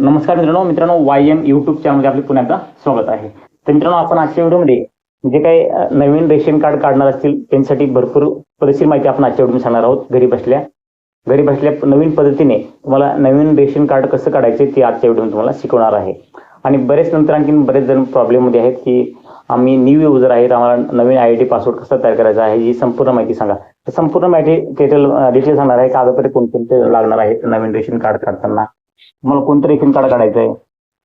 नमस्कार मित्रांनो मित्रांनो वाय एम युट्यूब चॅनलमध्ये आपले पुन्हा एकदा स्वागत आहे. तर मित्रांनो आपण आजच्या व्हिडिओमध्ये जे काही नवीन रेशन कार्ड काढणार असतील त्यांच्यासाठी भरपूर पद्धतशीर माहिती आपण आजच्या व्हिडिओमध्ये सांगणार आहोत. घरी बसल्या घरी बसल्या नवीन पद्धतीने तुम्हाला नवीन रेशन कार्ड कसं काढायचे ते आजच्या व्हिडिओमध्ये तुम्हाला शिकवणार आहे. आणि बरेच नंतर आणखी बरेच जण प्रॉब्लेममध्ये आहेत की आम्ही न्यू युजर आहेत आम्हाला नवीन आय डी पासवर्ड कसा तयार करायचा आहे ही संपूर्ण माहिती सांगा. तर संपूर्ण माहिती डिटेल डिटेल सांगणार आहे कागदपत्रे कोणकोणते लागणार आहेत नवीन रेशन कार्ड काढताना? तुम्हाला कोणतं रेशन कार्ड काढायचं आहे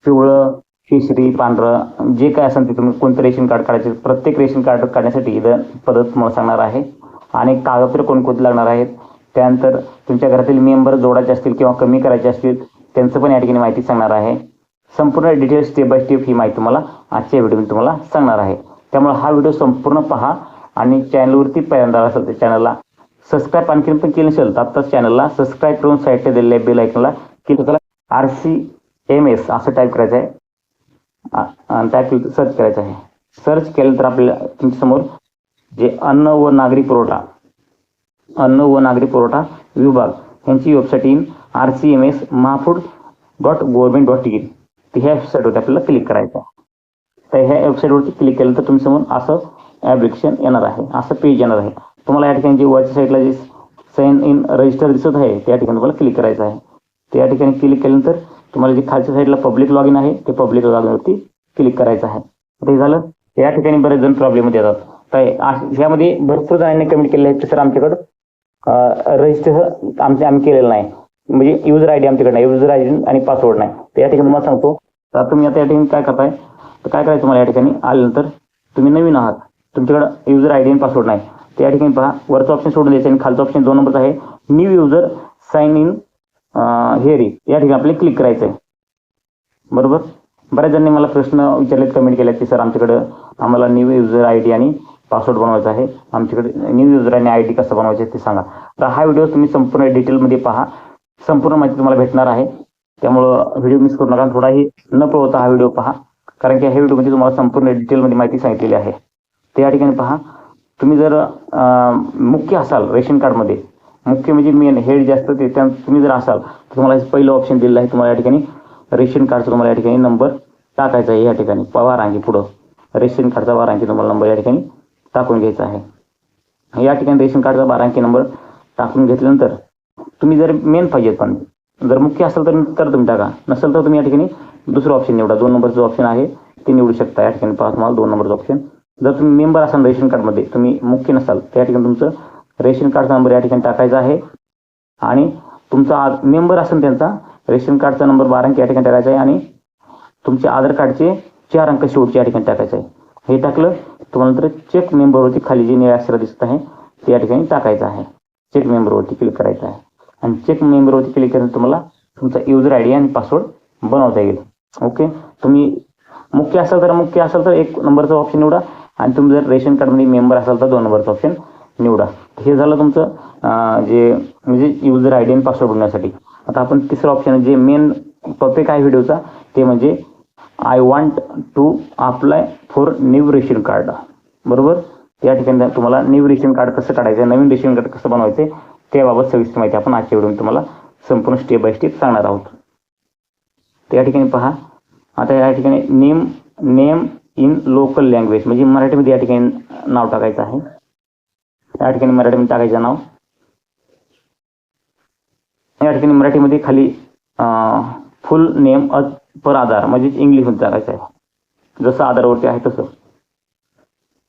पिवळं केशरी पांढरं जे काय असेल ते तुम्ही कोणतं रेशन कार्ड काढायचं? प्रत्येक रेशन कार्ड काढण्यासाठी इथं पद्धत तुम्हाला सांगणार आहे. आणि कागदपत्र कोणकोणते लागणार आहेत? त्यानंतर तुमच्या घरातील मेंबर जोडायचे असतील किंवा कमी करायचे असतील त्यांचं पण या ठिकाणी माहिती सांगणार आहे. संपूर्ण डिटेल्स स्टेप बाय स्टेप ही माहिती तुम्हाला आजच्या व्हिडिओमध्ये तुम्हाला सांगणार आहे. त्यामुळे हा व्हिडिओ संपूर्ण पहा आणि चॅनलवरती पहिल्यांदा असेल तर चॅनलला सबस्क्राईब आणखीन पण केलं नसेल तर आत्ताच चॅनलला सबस्क्राईब करून साईडला दिलेल्या बेल ऐकला की त्याला आर सी एम एस असं टाईप करायचं आहे टाईप सर्च करायचं आहे. सर्च केलं तर आपल्याला तुमच्यासमोर जे अन्न व नागरी पुरवठा अन्न व नागरी पुरवठा विभाग यांची website in R C M S Mahafood dot government dot in तर ह्या वेबसाईटवरती आपल्याला क्लिक करायचं आहे. तर ह्या वेबसाईटवरती क्लिक केलं तर तुमच्यासमोर असं ॲप्लिकेशन येणार आहे. असं पेज येणार आहे. तुम्हाला या ठिकाणी जे वरच्या साईडला जे साईन इन रजिस्टर दिसत आहे त्या ठिकाणी तुम्हाला क्लिक करायचं आहे. तर या ठिकाणी क्लिक केल्यानंतर तुम्हाला जे खालच्या साईडला पब्लिक लॉग इन आहे ते पब्लिक लॉग इनवरती क्लिक करायचं आहे. आता हे झालं. या ठिकाणी बरेच जण प्रॉब्लेममध्ये येतात. तर यामध्ये भरपूर जणांनी कमेंट केले आहे की सर आमच्याकडं रजिस्टर आमचे आम्ही केलेलं नाही. म्हणजे युजर आय डी आमच्याकडे नाही. युजर आय डी आणि पासवर्ड नाही. तर या ठिकाणी तुम्हाला सांगतो. तर आता तुम्ही आता या ठिकाणी काय करताय? तर काय करायचं तुम्हाला या ठिकाणी? आल्यानंतर तुम्ही नवीन आहात. तुमच्याकडं युजर आय डी आणि पासवर्ड नाही. तर या ठिकाणी पहा. वरचं ऑप्शन सोडून द्यायचं आणि खालचं ऑप्शन दोन नंबरचं आहे. न्यू युजर साइन इन हेअरी या ठिकाणी आपल्याला क्लिक करायचं आहे बरोबर? बऱ्याच जणांनी मला प्रश्न विचारलेत कमेंट केल्यात की सर आमच्याकडं आम्हाला न्यू युजर आय डी आणि पासवर्ड बनवायचा आहे. आमच्याकडे न्यू युजर आणि आय डी कसं बनवायचं आहे ते सांगा. तर हा व्हिडिओ तुम्ही संपूर्ण डिटेलमध्ये पहा. संपूर्ण माहिती तुम्हाला भेटणार आहे. त्यामुळं व्हिडिओ मिस करू नका थोडाही न पळवता हा व्हिडिओ पहा. कारण की ह्या व्हिडिओमध्ये तुम्हाला संपूर्ण डिटेलमध्ये माहिती सांगितलेली आहे. तर या ठिकाणी पहा. तुम्ही जर मुख्य असाल रेशन कार्डमध्ये मुख्य म्हणजे मेन हेड जे असतं ते त्या तुम्ही जर असाल तर तुम्हाला पहिलं ऑप्शन दिलेलं आहे तुम्हाला या ठिकाणी. रेशन कार्डचा तुम्हाला या ठिकाणी नंबर टाकायचा आहे या ठिकाणी. वारांगी पुढं. रेशन कार्डचा वारांकी तुम्हाला नंबर या ठिकाणी टाकून घ्यायचा आहे. या ठिकाणी रेशन कार्डचा बारांकी नंबर टाकून घेतल्यानंतर तुम्ही जर मेन पाहिजेत पण जर मुख्य असेल तर तर तुम्ही टाका. नसेल तर तुम्ही या ठिकाणी दुसरं ऑप्शन निवडा. दोन नंबरचं ऑप्शन आहे ते निवडू शकता. या ठिकाणी पहा तुम्हाला दोन नंबरचं ऑप्शन जर तुम्ही मेंबर असाल रेशन कार्डमध्ये तुम्ही मुख्य नसाल त्या ठिकाणी तुमचं रेशन कार्डचा नंबर या ठिकाणी टाकायचा आहे. आणि तुमचा मेंबर असेल त्यांचा रेशन कार्डचा नंबर बारा अंक या ठिकाणी टाकायचा आहे आणि तुमचे आधार कार्डचे चार अंक शेवटचे या ठिकाणी टाकायचे आहे. हे टाकलं तुम्हाला नंतर चेक मेंबरवरती खाली जे निळ्या अक्षर दिसत आहे ते या ठिकाणी टाकायचं आहे. चेक मेंबरवरती क्लिक करायचं आहे. आणि चेक मेंबरवरती क्लिक केल्यानंतर तुम्हाला तुमचा युजर आय डी आणि पासवर्ड बनवता येईल. ओके तुम्ही मुख्य असाल तर मुख्य असाल तर एक नंबरचा ऑप्शन निवडा. आणि तुम्ही जर रेशन कार्डमध्ये मेंबर असाल तर दोन नंबरचं ऑप्शन निवडा. हे झालं तुमचं जे म्हणजे युजर आय डी आणि पासवर्ड बनवण्यासाठी. आता आपण तिसरं ऑप्शन जे मेन टॉपिक आहे व्हिडिओचा ते म्हणजे I want to apply for new ration card बरोबर? या ठिकाणी तुम्हाला न्यू रेशन कार्ड कसं काढायचं नवीन रेशन कार्ड कसं बनवायचं त्याबाबत सविस्तर माहिती आपण आजच्या व्हिडिओ तुम्हाला संपूर्ण स्टेप बाय स्टेप सांगणार आहोत. तर या ठिकाणी पहा. आता या ठिकाणी name name in local language म्हणजे मराठीमध्ये या ठिकाणी नाव टाकायचं आहे. या ठिकाणी मराठीमध्ये टाकायचं नाव. या ठिकाणी मराठीमध्ये खाली फुल नेम अज पर आधार म्हणजेच इंग्लिशमध्ये टाकायचं आहे. जसं आधारवरती आहे तसं.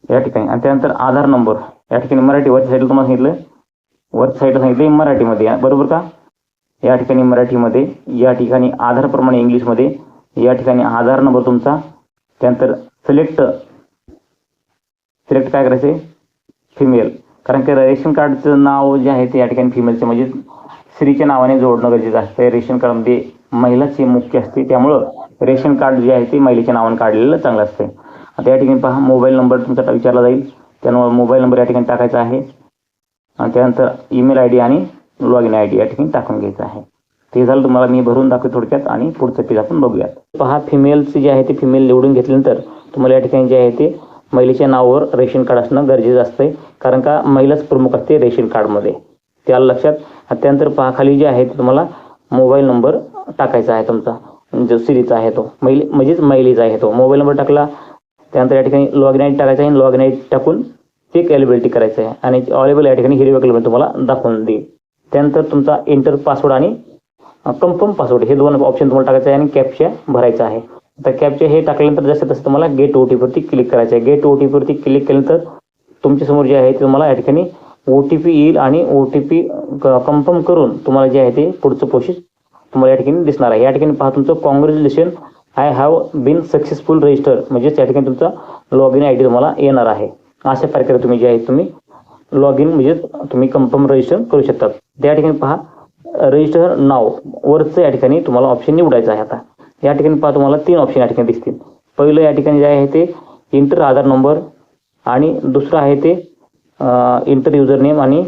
या ठिकाणी. आणि त्यानंतर आधार नंबर या ठिकाणी मराठी वरच्या साईडला तुम्हाला सांगितलं वरच्या साईडला सांगितलं मराठीमध्ये बरोबर का? या ठिकाणी मराठीमध्ये या ठिकाणी आधारप्रमाणे इंग्लिशमध्ये या ठिकाणी आधार नंबर तुमचा. त्यानंतर सिलेक्ट सिलेक्ट काय करायचं फिमेल कारण की रेशन कार्डचं नाव जे आहे ते या ठिकाणी फिमेलचे म्हणजे स्त्रीच्या नावाने जोडणं गरजेचं असतं. रेशन कार्डमध्ये म्हणजे महिलाचे मुख्य असते. त्यामुळं रेशन कार्ड जे आहे ते महिलेच्या नावाने काढलेलं चांगलं असतं. आता या ठिकाणी पहा मोबाईल नंबर तुमचा विचारला जाईल. त्यामुळे मोबाईल नंबर या ठिकाणी टाकायचा आहे. आणि त्यानंतर ईमेल आय डी आणि लॉग इन आय डी या ठिकाणी टाकून घ्यायचं आहे. ते झालं तुम्हाला मी भरून दाखवतो थोडक्यात आणि पुढचं पेज आपण बघूयात. पहा फिमेलचे जे आहे ते फिमेल निवडून घेतल्यानंतर तुम्हाला या ठिकाणी जे आहे ते महिलेच्या नावावर रेशन कार्ड असणं गरजेचं असतंय. कारण का महिलाच प्रमुख असते रेशन कार्डमध्ये. त्याला लक्षात त्यानंतर पहा खाली जे आहे ते तुम्हाला मोबाईल नंबर टाकायचा आहे तुमचा. जो सिरीचा आहे तो. महिले म्हणजेच महिलेचा आहे तो. मोबाईल नंबर टाकला त्यानंतर या ठिकाणी लॉग इन आयडी टाकायचा आहे. लॉग इन आयडी टाकून चेक एलिबिलिटी करायचं आहे. आणि अवेलेबल या ठिकाणी हिरव्या कलर तुम्हाला दाखवून देईल. त्यानंतर तुमचा एंटर पासवर्ड आणि कन्फर्म पासवर्ड हे दोन ऑप्शन तुम्हाला टाकायचं आहे आणि कॅपच्या भरायचा आहे. तर कॅपचे हे टाकल्यानंतर जसं तसं तुम्हाला गेट ओ टी पीवरती क्लिक करायचं आहे. गेट ओ टी पीवरती क्लिक केल्यानंतर तुमच्यासमोर जे आहे ते तुम्हाला या ठिकाणी ओ टी पी येईल आणि ओ टी पी कन्फर्म करून तुम्हाला जे आहे ते पुढचं प्रोसेस तुम्हाला या ठिकाणी दिसणार आहे. या ठिकाणी पहा तुमचं congratulation I have been successful register म्हणजेच या ठिकाणी तुमचा लॉग इन आय डी तुम्हाला येणार आहे. अशा प्रकारे तुम्ही जे आहे तुम्ही लॉग इन म्हणजे तुम्ही कन्फर्म रजिस्टर करू शकतात. त्या ठिकाणी पहा रजिस्टर नाव वरचं या ठिकाणी तुम्हाला ऑप्शन निवडायचं आहे आता. या ठिकाणी पहा तुम्हाला तीन ऑप्शन या ठिकाणी दिसतील. पहिलं या ठिकाणी जे आहे ते इंटर आधार नंबर आणि दुसरं आहे ते इंटर युजर नेम आणि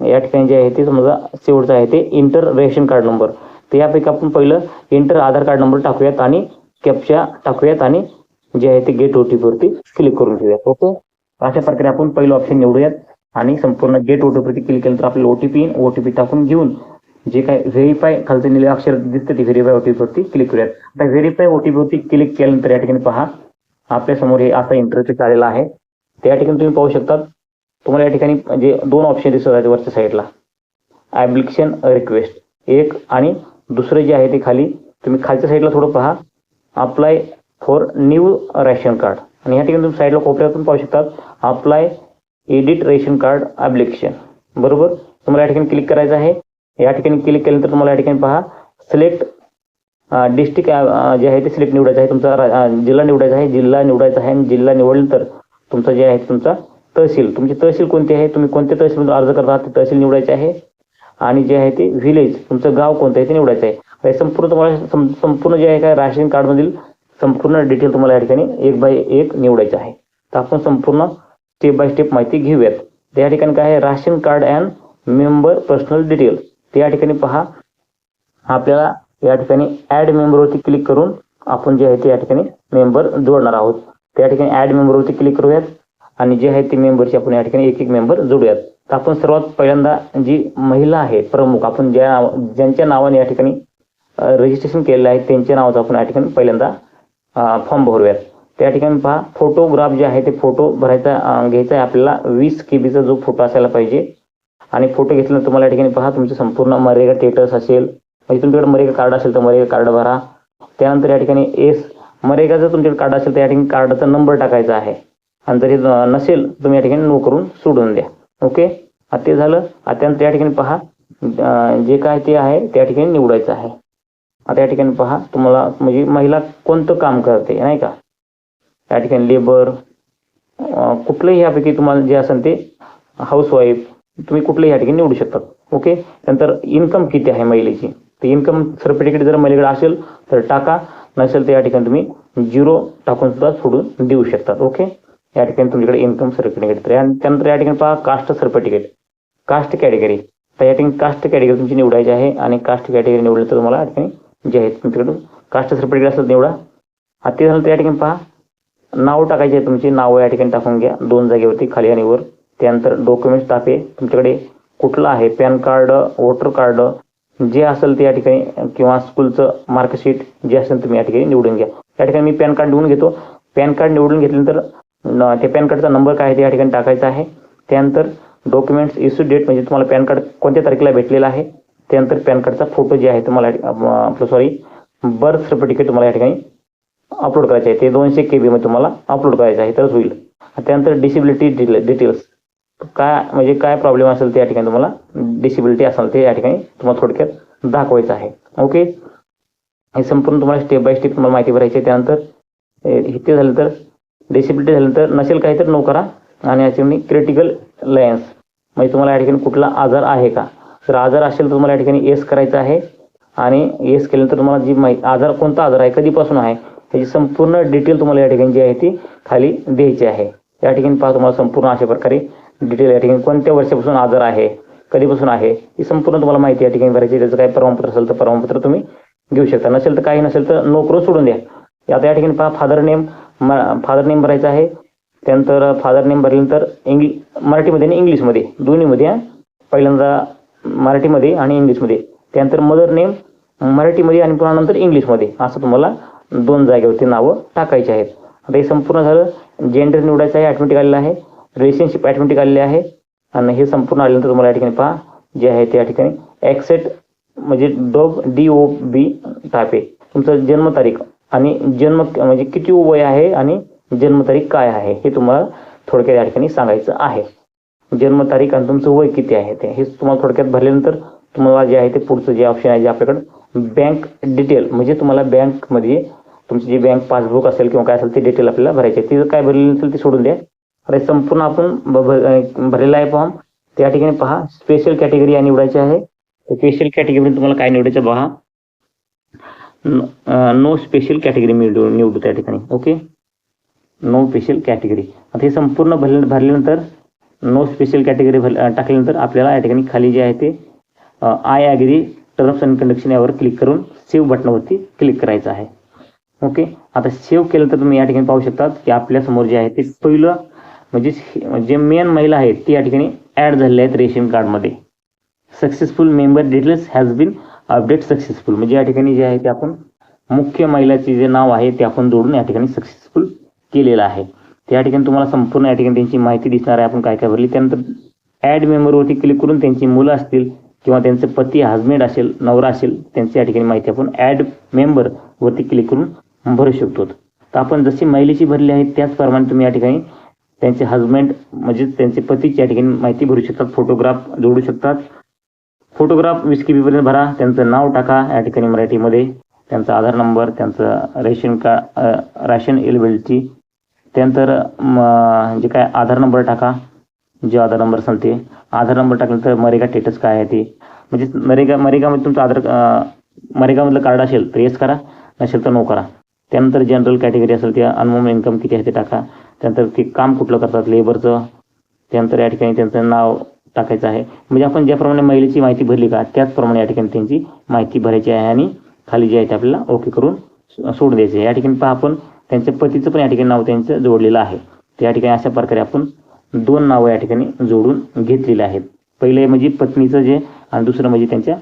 या ठिकाणी जे आहे ते समजा शेवटचं आहे ते इंटर रेशन कार्ड नंबर तर यापैकी आपण पहिलं इंटर आधार कार्ड नंबर टाकूयात आणि कॅपच्या टाकूयात आणि जे आहे ते गेट ओ टी पीवरती क्लिक करून घेऊयात. ओके अशा प्रकारे आपण पहिलं ऑप्शन निवडूयात आणि संपूर्ण गेट ओ टी पीवरती क्लिक केल्यानंतर आपल्याला O T P O T P टाकून घेऊन जे काय व्हेरीफाय खालचे निळे अक्षर दिसतं ते व्हेरीफाय ओ टी क्लिक करूयात. आता व्हेरीफाय ओ टी क्लिक केल्यानंतर या ठिकाणी पहा आपल्यासमोर हे असा इंटरफेस आलेला आहे. त्या ठिकाणी तुम्ही पाहू शकता तुम्हाला या ठिकाणी म्हणजे दोन ऑप्शन दिसत आहेत वरच्या साईडला ॲप्लिकेशन रिक्वेस्ट एक आणि दुसरं जे आहे ते खाली तुम्ही खालच्या साईडला थोडं पहा. Apply for new ration card आणि या ठिकाणी तुम्ही साईडला कोपऱ्यातून पाहू शकतात. Apply edit ration card application बरोबर? तुम्हाला या ठिकाणी क्लिक करायचं आहे. या ठिकाणी क्लिक केल्यानंतर तुम्हाला या ठिकाणी पहा सिलेक्ट डिस्ट्रिक्ट जे आहे ते सिलेक्ट निवडायचं आहे. तुमचा जिल्हा निवडायचा आहे जिल्हा निवडायचा आहे आणि जिल्हा निवडल्यानंतर तुमचं जे आहे तुमचा तहसील. तुमची तहसील कोणती आहे? तुम्ही कोणत्या तहसीलमधून अर्ज करता ते तहसील निवडायचे आहे. आणि जे आहे ते व्हिलेज तुमचं गाव कोणतं आहे ते निवडायचं आहे. संपूर्ण तुम्हाला संपूर्ण जे आहे काय राशन कार्डमधील संपूर्ण डिटेल तुम्हाला या ठिकाणी एक बाय एक निवडायचं आहे. तर आपण संपूर्ण स्टेप बाय स्टेप माहिती घेऊयात. या ठिकाणी काय आहे? Ration card and member personal detail या ठिकाणी पहा. आपल्याला या ठिकाणी ॲड मेंबरवरती क्लिक करून आपण जे आहे ते या ठिकाणी मेंबर जोडणार आहोत. त्या ठिकाणी ॲड मेंबरवरती क्लिक करूयात आणि जे आहे ते मेंबरची आपण या ठिकाणी एक एक मेंबर जोडूयात. तर आपण सर्वात पहिल्यांदा जी महिला आहे प्रमुख आपण ज्या ज्यांच्या नावाने या ठिकाणी रजिस्ट्रेशन केलेलं आहे त्यांच्या नावाचा आपण या ठिकाणी पहिल्यांदा फॉर्म भरूयात. त्या ठिकाणी पहा फोटोग्राफ जे आहे ते फोटो भरायचा घ्यायचा आहे आपल्याला वीस के बीचा जो फोटो असायला पाहिजे आणि फोटो घेतल्यानंतर तुम्हाला या ठिकाणी पहा तुमचं संपूर्ण मरेगा स्टेटस असेल. म्हणजे तुमच्याकडे मरेगा कार्ड असेल तर मरेगा कार्ड भरा. त्यानंतर या ठिकाणी एस मरेगा जर तुमच्याकडे कार्ड असेल तर या ठिकाणी कार्डाचा नंबर टाकायचा आहे. आणि जर हे नसेल तुम्ही या ठिकाणी नो करून सोडून द्या. ओके आता ते झालं. आता त्यानंतर या ठिकाणी पहा. जे काय ते आहे त्या ठिकाणी निवडायचं आहे. आता या ठिकाणी पहा. तुम्हाला म्हणजे महिला कोणतं काम करते नाही का? या ठिकाणी लेबर कुठलंही यापैकी तुम्हाला जे असेल ते हाऊसवाईफ तुम्ही कुठलंही या ठिकाणी निवडू शकतात. ओके नंतर इन्कम किती आहे महिलेची? तर इन्कम सर्टिफिकेट जर महिलेकडे असेल तर टाका. नसेल तर या ठिकाणी तुम्ही झिरो टाकून सुद्धा सोडून देऊ शकतात. ओके या ठिकाणी तुमच्याकडे इन्कम सर्टिफिकेट तर त्यानंतर या ठिकाणी पहा कास्ट सर्टिफिकेट कास्ट कॅटेगरी तर या ठिकाणी कास्ट कॅटेगरी तुमची निवडायची आहे आणि कास्ट कॅटेगरी निवडली तर तुम्हाला या ठिकाणी जे आहे तुमच्याकडून कास्ट सर्टिफिकेट असेल निवडा. आता ते झालं तर या ठिकाणी पहा नाव टाकायचे आहे तुमची. नाव या ठिकाणी टाकून घ्या. दोन जागेवरती खाली आणि वर. त्यानंतर डॉक्युमेंट्स टाके. तुमच्याकडे कुठलं आहे? पॅन कार्ड वोटर कार्ड जे असेल ते या ठिकाणी किंवा स्कूलचं मार्कशीट जे असेल तुम्ही या ठिकाणी निवडून घ्या. या ठिकाणी मी पॅन कार्ड निवडून घेतो. पॅन कार्ड निवडून घेतल्यानंतर ते पॅन कार्डचा नंबर काय आहे ते या ठिकाणी टाकायचा आहे. त्यानंतर डॉक्युमेंट्स इश्यू डेट म्हणजे तुम्हाला पॅन कार्ड कोणत्या तारखेला भेटलेला आहे? त्यानंतर पॅन कार्डचा फोटो जे आहे तुम्हाला आपलं सॉरी बर्थ सर्टिफिकेट तुम्हाला या ठिकाणी अपलोड करायचे आहे. ते दोनशे के मध्ये तुम्हाला अपलोड करायचं आहे. तरच होईल. त्यानंतर डिसेबिलिटी डिटेल्स काय म्हणजे काय प्रॉब्लेम असेल त्या ठिकाणी तुम्हाला डिसेबिलिटी असेल ते या ठिकाणी तुम्हाला थोडक्यात दाखवायचं आहे. ओके हे संपूर्ण तुम्हाला स्टेप बाय स्टेप तुम्हाला माहिती भरायची आहे. त्यानंतर हे ते झालं तर डिसेबिलिटी झाल्यानंतर नसेल काही तर नो करा. आणि याच्यामध्ये क्रिटिकल लयन्स म्हणजे तुम्हाला या ठिकाणी कुठला आजार आहे का? जर आजार असेल तर तुम्हाला या ठिकाणी येस करायचं आहे. आणि एस केल्यानंतर तुम्हाला जी माहिती आजार कोणता आजार आहे कधीपासून आहे त्याची संपूर्ण डिटेल तुम्हाला या ठिकाणी जी आहे ती खाली द्यायची आहे. या ठिकाणी पहा तुम्हाला संपूर्ण अशा प्रकारे डिटेल या ठिकाणी कोणत्या वर्षापासून आजार आहे कधीपासून आहे ही संपूर्ण तुम्हाला माहिती या ठिकाणी भरायची त्याचं काही प्रमाणपत्र असेल तर प्रमाणपत्र तुम्ही घेऊ शकता. नसेल तर काही नसेल तर नोकरो सोडून द्या. आता या ठिकाणी पहा फादर नेम फादर नेम भरायचं आहे. त्यानंतर फादर नेम भरल्यानंतर इंग्लि मराठीमध्ये आणि इंग्लिशमध्ये दोन्हीमध्ये पहिल्यांदा मराठीमध्ये आणि इंग्लिशमध्ये त्यानंतर मदर नेम मराठीमध्ये आणि पुन्हा नंतर इंग्लिशमध्ये असं तुम्हाला दोन जागेवरती नावं टाकायची आहेत. आता हे संपूर्ण झालं. जेंडर निवडायचं आहे ॲटोमॅटिक आलेलं आहे. रिलेशनशिप ॲटोमॅटिक आलेली आहे. आणि हे संपूर्ण आल्यानंतर तुम्हाला या ठिकाणी पहा जे आहे त्या ठिकाणी ॲक्सेट म्हणजे डॉग डी ओ बी टापे तुमचं जन्मतारीख आणि जन्म म्हणजे किती वय आहे आणि जन्मतारीख काय आहे हे तुम्हाला थोडक्यात या ठिकाणी सांगायचं आहे. जन्मतारीख आणि तुमचं वय किती आहे ते हे तुम्हाला थोडक्यात भरल्यानंतर तुम्हाला जे आहे ते पुढचं जे ऑप्शन आहे जे आपल्याकडं बँक डिटेल म्हणजे तुम्हाला बँकमध्ये तुमची जी बँक पासबुक असेल किंवा काय असेल ते डिटेल आपल्याला भरायचे आहे. काय भरलेलं असेल ते सोडून द्या. अरे संपूर्ण आपण भरलेला आहे फॉर्म. त्या ठिकाणी पहा स्पेशल कॅटेगरी या निवडायची आहे. स्पेशल कॅटेगरी तुम्हाला काय निवडायचं पहा नो स्पेशल कॅटेगरी निवडू निवडू त्या ठिकाणी ओके नो स्पेशल कॅटेगरी आता हे संपूर्ण भर भरल्यानंतर नो स्पेशल कॅटेगरी भर टाकल्यानंतर आपल्याला या ठिकाणी खाली जे आहे ते I agree terms and condition यावर क्लिक करून सेव्ह बटनावरती क्लिक करायचं आहे. ओके आता सेव्ह केलं तर तुम्ही या ठिकाणी पाहू शकता की आपल्यासमोर जे आहे ते पहिलं म्हणजे जे मेन महिला आहेत ती या ठिकाणी ॲड झालेल्या आहेत रेशन कार्डमध्ये successful member details has been update successful म्हणजे या ठिकाणी जे आहे ते आपण मुख्य महिलाचे जे नाव आहे ते आपण जोडून या ठिकाणी सक्सेसफुल केलेलं आहे. त्या ठिकाणी तुम्हाला संपूर्ण या ठिकाणी त्यांची माहिती दिसणार आहे. आपण काय काय भरली? त्यानंतर ॲड मेंबरवरती क्लिक करून त्यांची मुलं असतील किंवा त्यांचे पती हजबंड असेल नवरा असेल त्यांची या ठिकाणी माहिती आपण ॲड मेंबरवरती क्लिक करून भरू शकतो. तर आपण जशी महिलेची भरली आहे त्याचप्रमाणे तुम्ही या ठिकाणी त्यांचे हजबंड म्हणजे त्यांचे पतीची या ठिकाणी माहिती भरू शकतात. फोटोग्राफ जोडू शकतात. फोटोग्राफ वीस के बीपर्यंत भरा. त्यांचं नाव टाका या ठिकाणी मराठीमध्ये. त्यांचा आधार नंबर त्यांचं रेशन कार्ड राशन एलिबिलिटी त्यानंतर जे काय आधार नंबर टाका. जे आधार नंबर असेल ते. आधार नंबर टाकल्यानंतर मरेगा स्टेटस काय आहे ते. म्हणजे मरेगा मरेगामध्ये तुमचं आधार मरेगामधलं कार्ड असेल तर येस करा. नसेल तर नो करा. त्यानंतर जनरल कॅटेगरी असेल ते अनमोम इन्कम किती आहे ते टाका. त्यानंतर ते काम कुठलं करतात लेबरचं त्यानंतर या ठिकाणी त्यांचं नाव टाकायचं आहे. म्हणजे आपण ज्याप्रमाणे महिलेची माहिती भरली का त्याचप्रमाणे या ठिकाणी त्यांची माहिती भरायची आहे आणि खाली जे आहे ते आपल्याला ओके करून सोड सोडून द्यायचे आहे. या ठिकाणी पहा आपण त्यांच्या पतीचं पण या ठिकाणी नाव त्यांचं जोडलेलं आहे. तर या ठिकाणी अशा प्रकारे आपण दोन नावं या ठिकाणी जोडून घेतलेले आहेत. पहिले म्हणजे पत्नीचं जे आणि दुसरं म्हणजे त्यांच्या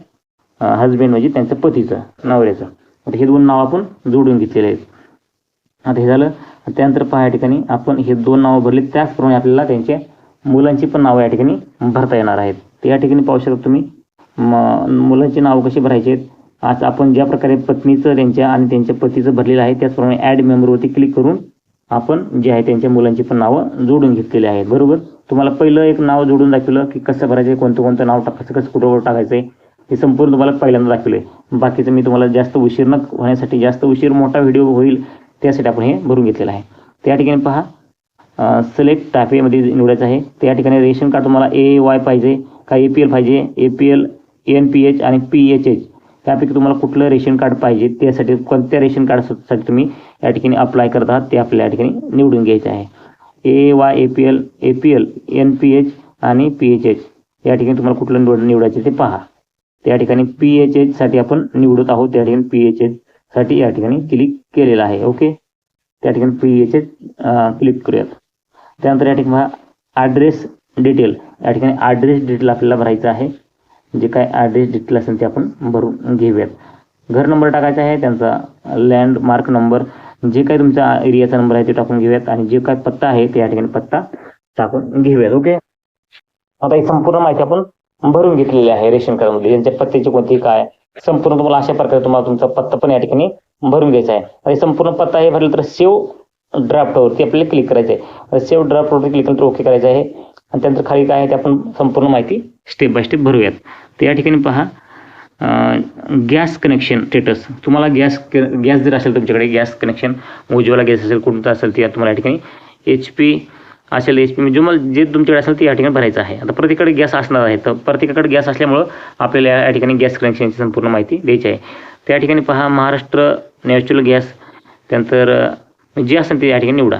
हजबंड म्हणजे त्यांच्या पतीचं नवऱ्याचं. हे दोन नाव आपण जोडून घेतलेले आहेत. आता हे झालं. त्यानंतर पहा या ठिकाणी आपण हे दोन नावं भरली. त्याचप्रमाणे आपल्याला त्यांच्या मुलांची पण नावं या ठिकाणी भरता येणार आहेत. तर या ठिकाणी पाहू शकता तुम्ही म- मुलांची नावं कशी भरायची आहेत. आज आपण ज्या प्रकारे पत्नीचं त्यांच्या आणि त्यांच्या पतीचं भरलेलं आहे त्याचप्रमाणे ॲड मेंबरवरती क्लिक करून आपण जे आहे त्यांच्या मुलांची पण नावं जोडून घेतलेली आहेत. बरोबर? तुम्हाला पहिलं एक नाव जोडून दाखवलं की कसं भरायचं आहे कोणतं कोणतं नाव टाकायचं कसं कुठं टाकायचं आहे हे संपूर्ण तुम्हाला पहिल्यांदा दाखवलं आहे बाकीचं मी तुम्हाला जास्त उशीर न होण्यासाठी जास्त उशीर मोठा व्हिडिओ होईल त्यासाठी आपण हे भरून घेतलेलं आहे. त्या ठिकाणी पहा सिलेक्ट टापेमध्ये निवडायचं आहे. त्या ठिकाणी रेशन कार्ड तुम्हाला ए वाय पाहिजे का ए पी एल पाहिजे A P L N P H आणि पी एच एच त्यापैकी तुम्हाला कुठलं रेशन कार्ड पाहिजे त्यासाठी कोणत्या रेशन कार्डसाठी तुम्ही या ठिकाणी अप्लाय करत आहात ते आपल्या या ठिकाणी निवडून घ्यायचं आहे. A Y A P L A P L N P H आणि पी एच एच या ठिकाणी तुम्हाला कुठलं निवड निवडायचं ते पहा. त्या ठिकाणी पी एच एचसाठी आपण निवडत आहोत त्या ठिकाणी पी एच एच साठी या ठिकाणी क्लिक केलेलं आहे. ओके त्या ठिकाणी पी एच क्लिक करूयात. त्यानंतर या ठिकाणी ॲड्रेस डिटेल या ठिकाणी ॲड्रेस डिटेल आपल्याला भरायचं आहे. जे काय ॲड्रेस डिटेल असेल ते आपण भरून घेऊयात. घर नंबर टाकायचा आहे त्यांचा लँडमार्क नंबर जे काही तुमचा एरियाचा नंबर आहे ते टाकून घेऊयात. आणि जे काय पत्ता आहे ते या ठिकाणी पत्ता टाकून घेऊयात. ओके आता ही संपूर्ण माहिती आपण भरून घेतलेली आहे रेशन कार्डमध्ये यांच्या पत्त्याची कोणती काय संपूर्ण तुम्हाला अशा प्रकारे तुम्हाला तुमचा पत्ता पण या ठिकाणी भरून घ्यायचा आहे. आणि संपूर्ण पत्ता हे भरलं तर सेव्ह ड्राफ्टवरती आपल्याला क्लिक करायचं आहे. सेव्ह ड्राफ्टवरती क्लिक केलं तर ओके करायचं आहे. आणि त्यानंतर खाली काय आहे ते आपण संपूर्ण माहिती स्टेप बाय स्टेप भरूयात. तर या ठिकाणी पहा गॅस कनेक्शन स्टेटस तुम्हाला गॅस गॅस जर असेल तुमच्याकडे गॅस कनेक्शन उज्ज्वला गॅस असेल कोणता असेल ते तुम्हाला या ठिकाणी एच पी असेल एच पी म्हणजे तुम्हाला जे तुमच्याकडे असेल ते या ठिकाणी भरायचं आहे. आता प्रत्येकाकडे गॅस असणार आहे. तर प्रत्येकाकडे गॅस असल्यामुळं आपल्याला या ठिकाणी गॅस कनेक्शनची संपूर्ण माहिती द्यायची आहे. त्या ठिकाणी पहा महाराष्ट्र नॅचरल गॅस त्यानंतर जे असेल ते या ठिकाणी निवडा.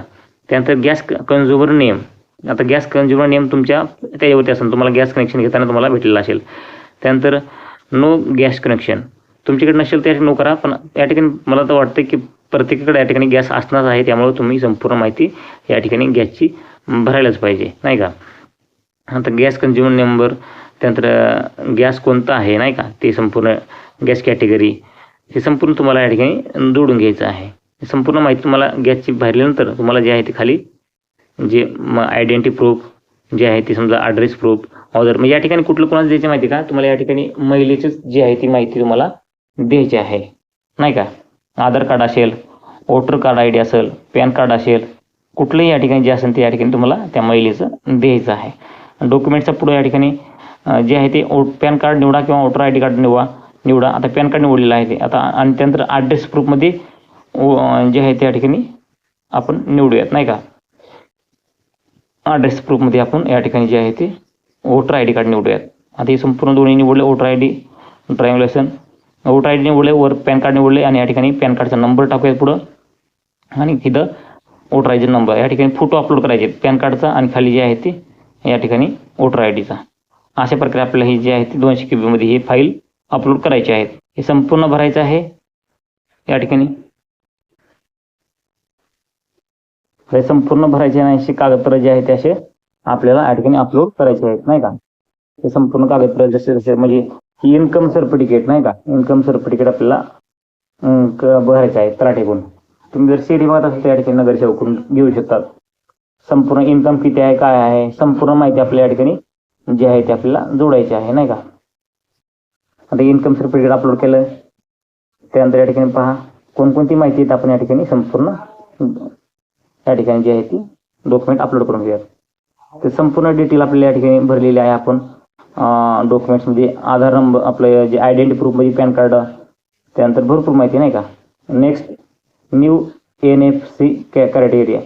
त्यानंतर गॅस कन्झ्युमर नेम आता गॅस कन्झ्युमर नेम तुमच्या त्याच्यावरती असेल. तुम्हाला गॅस कनेक्शन घेताना तुम्हाला भेटलेलं असेल. त्यानंतर नो गॅस कनेक्शन तुमच्याकडे नसेल त्या नो करा पण या ठिकाणी मला तर वाटतं की प्रत्येकाकडे या ठिकाणी गॅस असणार आहे. त्यामुळे तुम्ही संपूर्ण माहिती या ठिकाणी गॅसची भरायलाच पाहिजे नाही का? आता गॅस कन्झ्युमर नंबर त्यानंतर गॅस कोणता आहे नाही का? ते संपूर्ण गॅस कॅटेगरी हे संपूर्ण तुम्हाला या ठिकाणी जोडून घ्यायचं आहे. संपूर्ण माहिती तुम्हाला गॅसची भरल्यानंतर तुम्हाला जे आहे ते खाली जे म आयडेंटिटी प्रूफ जे आहे ते समजा ॲड्रेस प्रूफ ऑर्डर म्हणजे या ठिकाणी कुठलं कोणाचं द्यायची माहिती का? तुम्हाला या ठिकाणी महिलेचीच जी आहे ती माहिती तुम्हाला द्यायची आहे नाही का? आधार कार्ड असेल वोटर कार्ड आय डी असेल पॅन कार्ड असेल कुठलंही या ठिकाणी जे असेल ते या ठिकाणी तुम्हाला त्या महिलेचं द्यायचं आहे. डॉक्युमेंटच्या पुढे या ठिकाणी जे आहे ते ओ पॅन कार्ड निवडा किंवा वोटर आय डी कार्ड निवडा निवडा. आता पॅन कार्ड निवडलेलं आहे ते. आता आणि त्यानंतर ॲड्रेस प्रूफमध्ये जे आहे त्या ठिकाणी आपण निवडूयात नाही का? ॲड्रेस प्रूफमध्ये आपण या ठिकाणी जे आहे ते वोटर आय डी कार्ड निवडूयात. आता हे संपूर्ण दोन्ही निवडले voter I D driving licence voter I D निवडले वर पॅन कार्ड निवडले आणि या ठिकाणी पॅन कार्डचा नंबर टाकूयात पुढं. आणि तिथं वोटर आय डी नंबर या ठिकाणी फोटो अपलोड करायचे. पॅन कार्डचा आणि खाली जे आहे ते या ठिकाणी वोटर आय डीचा अशा प्रकारे आपल्याला हे जे आहे ते दोनशे के बीमध्ये ही फाईल अपलोड करायचे आहेत हे संपूर्ण भरायचं आहे. या ठिकाणी. हे संपूर्ण भरायचे नाही असे कागदपत्र जे आहे ते असे आपल्याला या ठिकाणी अपलोड करायचे आहेत. नाही का? हे संपूर्ण कागदपत्र जसे जसे म्हणजे ही इन्कम सर्टिफिकेट नाही का? इन्कम सर्टिफिकेट आपल्याला भरायचं आहे तलाठीकडून तुम्ही जर शेरी मागत असेल तर या ठिकाणी नगरसेवकडून घेऊ शकतात? संपूर्ण इन्कम किती आहे काय आहे संपूर्ण माहिती आपल्या या ठिकाणी जी आहे ती आपल्याला जोडायची आहे नाही का? आता इन्कम सर्टिफिकेट अपलोड केलं त्यानंतर या ठिकाणी पहा कोणकोणती माहिती आपण या ठिकाणी संपूर्ण या ठिकाणी जी आहे ती डॉक्युमेंट अपलोड करून घेऊयात. ते संपूर्ण डिटेल आपल्याला या ठिकाणी भरलेली आहे आपण. डॉक्युमेंट्समध्ये म्हणजे आधार नंबर आपलं जे आयडेंटिटी प्रूफमध्ये म्हणजे पॅन कार्ड त्यानंतर भरपूर माहिती नाही का? Next new N F C criteria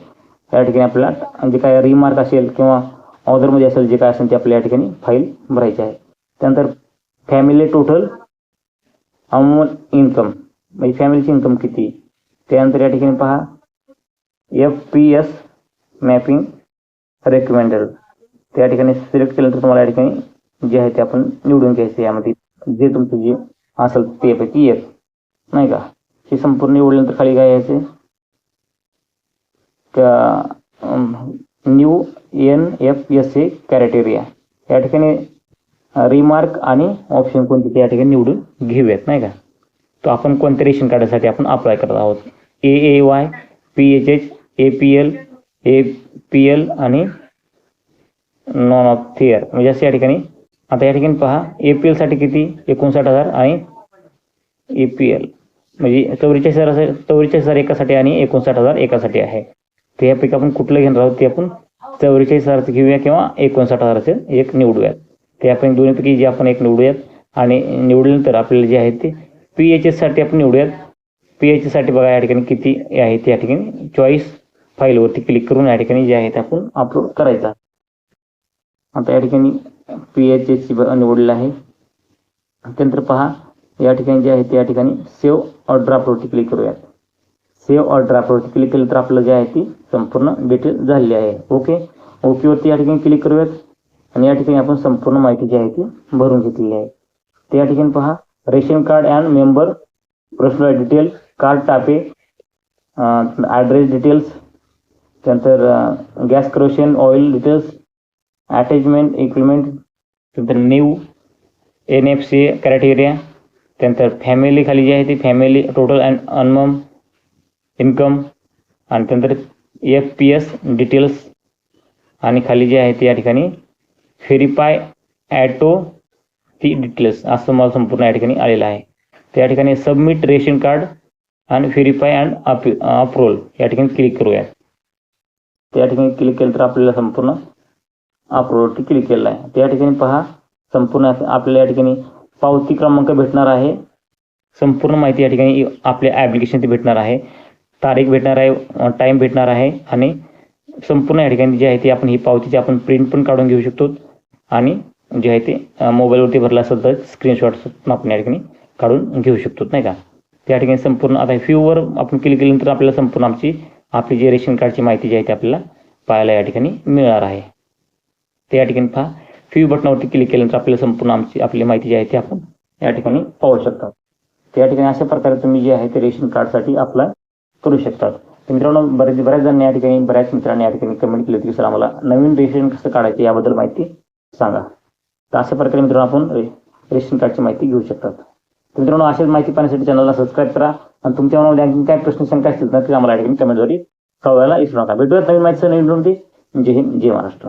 या ठिकाणी आपल्याला जे काय रिमार्क असेल किंवा ऑर्डरमध्ये असेल जे काय असेल ते आपल्या या ठिकाणी फाईल भरायची आहे. त्यानंतर फॅमिली टोटल अमोल इन्कम म्हणजे फॅमिलीची इन्कम किती? त्यानंतर या ठिकाणी पहा F P S mapping recommended त्या ठिकाणी सिलेक्ट केल्यानंतर तुम्हाला या ठिकाणी जे आहे ते आपण निवडून घ्यायचं यामध्ये. जे तुमचं जे असेल त्यापैकी एक. नाही का? हे संपूर्ण निवडल्यानंतर खाली काय यायचे? New N F S A criteria या ठिकाणी रिमार्क आणि ऑप्शन कोणते ते या ठिकाणी निवडून घेऊयात नाही का? तो आपण कोणत्या रेशन कार्डासाठी आपण अप्लाय करत आहोत? A A Y P H H A P L A P L आणि नॉन ऑफ थिअर म्हणजे असं या ठिकाणी. आता या ठिकाणी पहा ए पी एलसाठी किती? एकोणसाठ हजार आणि ए पी एल म्हणजे चौवेचाळीस हजार चौवेचाळीस हजार एकासाठी आणि एकोणसाठ हजार एकासाठी आहे. तर यापैकी आपण कुठलं घेणार आहोत ते आपण चौवेचाळीस हजारचं घेऊया किंवा एकोणसाठ हजाराचं एक निवडूयात. ते आपण दोन्हीपैकी जे आपण एक निवडूयात आणि निवडल्यानंतर आपल्याला जे आहे ते पी एच एससाठी आपण निवडूयात. पी एच एससाठी बघा या ठिकाणी किती आहे ते या ठिकाणी. चॉईस फाईलवरती क्लिक करून या ठिकाणी जे आहे ते आपण अपलोड करायचा आता या ठिकाणी पी एच एसची निवडलेलं आहे. त्यानंतर पहा या ठिकाणी जे आहे ते या ठिकाणी सेव्ह ऑर ड्राफ्टवरती क्लिक करूयात. सेव्ह ऑर ड्राफ्टवरती क्लिक केलं तर आपलं जे आहे ती संपूर्ण डिटेल झालेली आहे. ओके ओकेवरती या ठिकाणी क्लिक करूयात. आणि या ठिकाणी आपण संपूर्ण माहिती जी आहे ती भरून घेतलेली आहे. ते ठिकाणी पहा, ration card and member personal detail card टापे address details त्यानंतर gas kerosene oil details attachment equipment त्यानंतर new N F C criteria त्यानंतर फॅमिली खाली जी आहे ती family total and annum income आणि त्यानंतर एफ पी एस डिटेल्स आणि खाली जे आहे ते या ठिकाणी व्हेरीफाय ॲटो ती डिटेल्स असं मला संपूर्ण या ठिकाणी आलेलं आहे. त्या ठिकाणी सबमिट रेशन कार्ड आणि व्हेरीफाय अँड अप अप्रूव्हल या ठिकाणी क्लिक करूयात त्या ठिकाणी क्लिक केलं तर आपल्याला संपूर्ण अप्रूव्हलवरती क्लिक केलेलं आहे. त्या ठिकाणी पहा संपूर्ण आपल्याला या ठिकाणी पावती क्रमांक भेटणार आहे. संपूर्ण माहिती या ठिकाणी आपल्या ॲप्लिकेशन भेटणार आहे. तारीख भेटणार आहे टाईम भेटणार आहे आणि संपूर्ण या ठिकाणी जे आहे ते आपण ही पावतीची आपण प्रिंट पण काढून घेऊ शकतो आणि जे आहे ते मोबाईलवरती भरला असेल तर स्क्रीनशॉट पण आपण या ठिकाणी काढून घेऊ शकतो नाही का? त्या ठिकाणी संपूर्ण आता फ्यूवर आपण क्लिक केल्यानंतर आपल्याला संपूर्ण आमची आपली जी रेशन कार्डची माहिती जी आहे ती आपल्याला पाहायला या ठिकाणी मिळणार आहे. ते या ठिकाणी पहा. फ्यू बटनावरती क्लिक केल्यानंतर आपल्याला संपूर्ण आमची आपली माहिती जी आहे ती आपण या ठिकाणी पाहू शकता त्या ठिकाणी अशा प्रकारे तुम्ही जे आहे ते रेशन कार्डसाठी अप्लाय करू शकतात. तर मित्रांनो बरेच बऱ्याच जणांनी या ठिकाणी बऱ्याच मित्रांनी या ठिकाणी कमेंट केली होती की सर आम्हाला नवीन रेशन कसं काढायचं याबद्दल माहिती सांगा. तर अशा प्रकारे मित्रांनो आपण रे रेशन कार्डची माहिती घेऊ शकतात. तर मित्रांनो अशाच माहिती पाहण्यासाठी चॅनलला सबस्क्राईब करा. आणि तुमच्या मनामध्ये आणखी काय प्रश्न शंका असतील तर ते आम्हाला या ठिकाणी कमेंटद्वारे कळवायला विसरू नका. भेटूयात नवीन माहितीचं नवीन जय हिंद जय महाराष्ट्र.